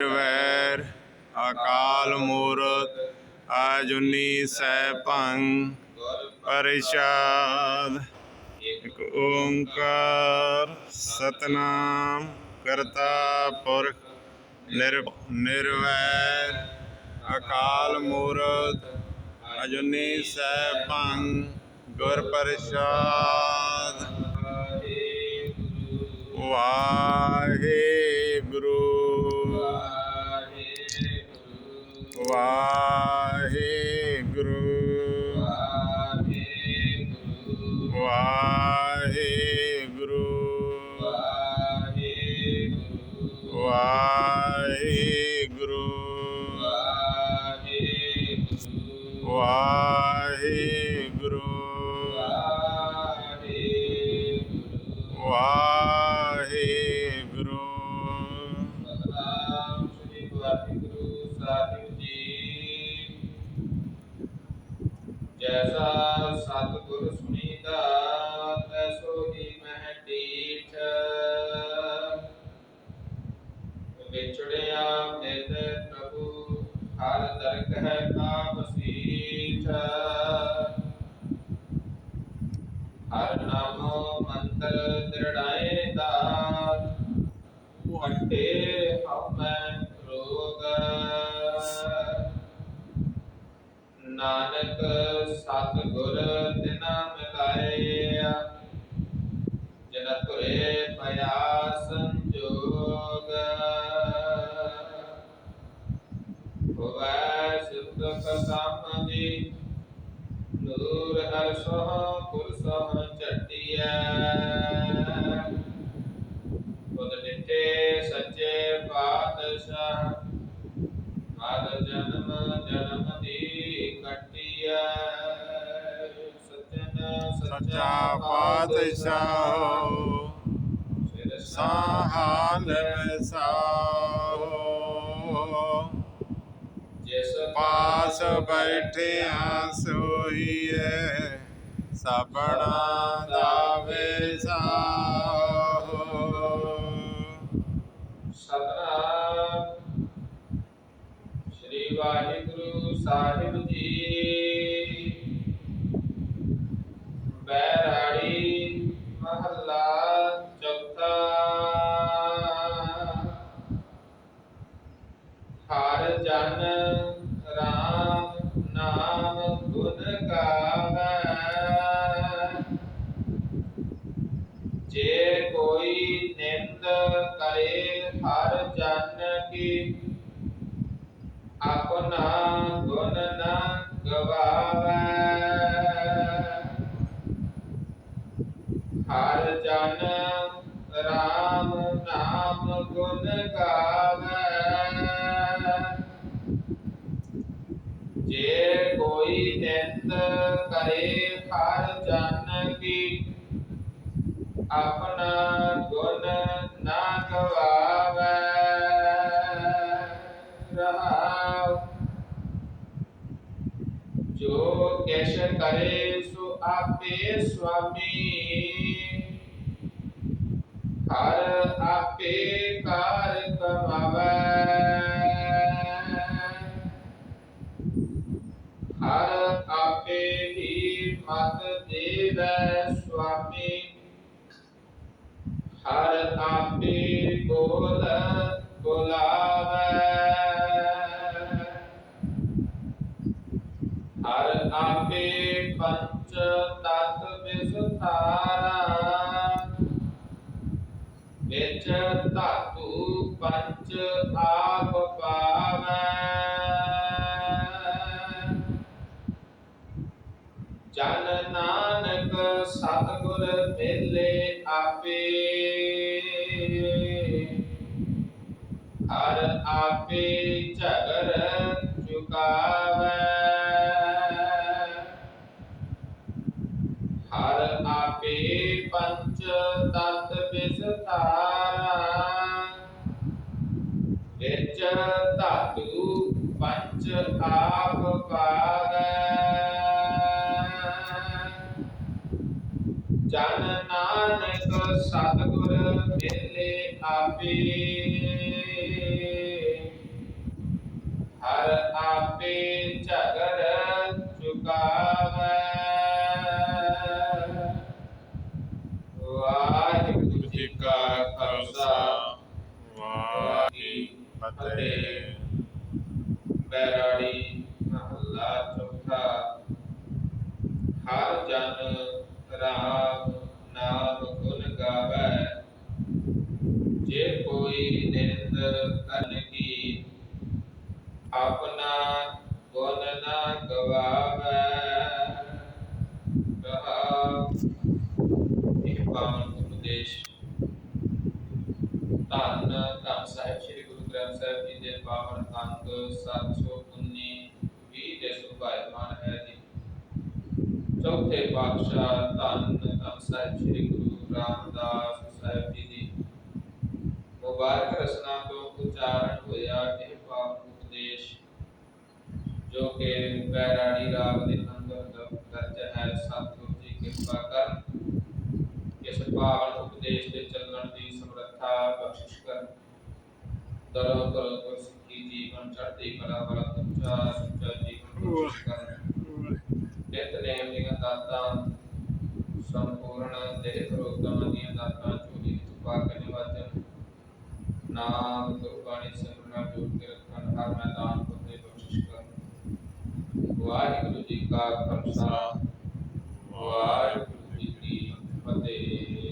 ਵੈਰ ਅਕਾਲ ਮੂਰਤ ਅਜੁਨੀ ਸੈਭੰ ਪਰਿਸ਼ਾਦ। ਇਕ ਓੰਕਾਰ ਸਤਨਾਮ ਕਰਤਾ ਪੁਰਖ ਨਿਰਵੈਰ ਅਕਾਲ ਮੂਰਤ ਅਜੁਨੀ ਸੈਭੰ ਗੁਰ ਪ੍ਰਸਾਦ। ਵਾਹਿਗੁਰੂ ਵਾਹਿਗੁਰੂ ਵਾਹਿਗੁਰੂ ਵਾਹਿਗੁਰੂ ਨਾਨਕ ਸਤ ਗੁਰ ਤਿਨਾ ਮਿਲਾਏ ਜਨ ਤੁਰੇ ਪਿਆ ਸੰਜੋਗ। ਹੋਵੈ ਸਿਫਤ ਕਸਮ ਦੀ ਨੂਰ ਹਰ ਸੋਹ ਕੁਲ ਸੋਹ ਸੱਚਾ ਪਾਤਸ਼ਾਹ ਸਿਰ ਸਾਹਾਲ ਸਾਹੋ। ਜਿਸ ਪਾਸ ਬੈਠਿਆ ਸੋਈਏ ਸਪਨਾ ਦਾ ਵਿਸਾਹੋ ਸਤਨਾਮ। ਸ੍ਰੀ ਵਾਹਿਗੁਰੂ ਸਾਹਿਬ ਹਰ ਜਨ ਰਾਮ ਨਾਮ ਗੁਣ ਗਾਵੇ। ਜੇ ਕੋਈ ਨਿੰਦ ਕਰੇ ਹਰ ਜਨ ਕੀ, ਆਪਣਾ ਗੁਣ ਨਾ ਗਵਾਵੇ। ਰਹਾਉ। ਜੋ ਕਿਛ ਕਰੇ ਸੋ ਆਪੇ ਸੁਆਮੀ। ਹਰ ਆਪੇ ਕਾਰ ਕਮਾਵੇ। ਹਰ ਆਪੇ ਹੀ ਮਤ ਦੇਵੈ ਸੁਆਮੀ। ਹਰ ਆਪੇ ਬੋਲ ਬੁਲਾਵੇ। ਹਰ ਆਪੇ ਪੰਚ ਤਤ ਵਿਸਥਾਰਾ ਵਿੱਚ ਧਾਤੂ ਪੰਚ ਆਪ ਪਾਵੈ। ਜਨ ਨਾਨਕ ਸਤਿਗੁਰ ਮਿਲੇ ਵਿੱਚ ਧਾਤੂ ਪੰਜ ਆਪ ਪਾਵੈ। ਜਨ ਨਾਨਕ ਸਤਗੁਰ ਮਿਲੇ ਆਪੇ। ਹਰ ਆਪੇ ਜਗਰ ਚੁਕਾਵੈ। ਵਾਹਿਗੁਰੂ ਜੀ ਕਾ ਖਾਲਸਾ। ਵਾਹਿਗੁਰੂ ਫਤਿਹ ਬੈਰਾੜੀ ਮਹੱਲਾ ਚੌਥਾ। ਹਰ ਜਨ ਰਾਮ ਨਾਮ ਗੁਣ ਗਾਵੇ। ਜੇ ਕੋਈ ਨਿੰਦ ਕਰਨ ਕੀ ਆਪਣਾ ਗੁਣ ਨਾ ਗਵਾਵੇ। ਕਹਾ ਇਹ ਪਾਵਨ ਉਪਦੇਸ਼। ਸਾਹਿਬ ਜੀ ਦੇ ਪਾਵਨ ਅੰਕ 719 20 ਦੇ ਸੁਭਾਇਮਾਨ ਹੈ ਜੀ ਚੌਥੇ ਪਾਤਸ਼ਾਹ ਧੰਨ ਧੰਨ ਸਾਹਿਬ ਸ੍ਰੀ ਗੁਰੂ ਰਾਮਦਾਸ ਸਾਹਿਬ ਜੀ ਦੀ ਮੁਬਾਰਕ ਰਸਨਾ ਤੋਂ ਉਚਾਰਨ ਹੋਇਆ ਇਹ ਪਾਵਨ ਉਪਦੇਸ਼ ਜੋ ਕਿ ਬੈਰਾੜੀ ਰਾਗ ਦੇ ਅੰਦਰ ਦਰਜ ਹੈ ਸਤਿਗੁਰੂ ਜੀ ਕਿਰਪਾ ਕਰਨ ਇਸ ਪਾਵਨ ਉਪਦੇਸ਼ ਦੇ ਚੱਲਣ ਦੀ ਸਮਰੱਥਾ ਬਖਸ਼ਿਸ਼ ਕਰ ਦਰੋ ਕਰੋ ਵਾਲਾ ਸੱਚਾ ਸੱਚਾ ਜੀਵਨ ਨਿਤਨੇਮ ਦੀਆਂ ਦਾਤਾਂ ਸੰਪੂਰਨ ਦੇਹ ਪ੍ਰੋਗਰਾਮਾਂ ਦੀਆਂ ਦਾਤਾਂ ਚੋਰੀ ਛੁਪਾ ਕੇ ਨਿਵਾਜਨ ਨਾਮ ਗੁਰਬਾਣੀ ਸਿਮਰਨਾ ਜੋੜ ਕੇ ਰੱਖਣ ਹਰ ਮੈਦਾਨ ਉੱਤੇ ਬਖਸ਼ਿਸ਼ ਕਰ ਵਾਹਿਗੁਰੂ ਜੀ ਕਾ ਖਾਲਸਾ, ਵਾਹਿਗੁਰੂ ਜੀ ਕੀ ਫਤਿਹ।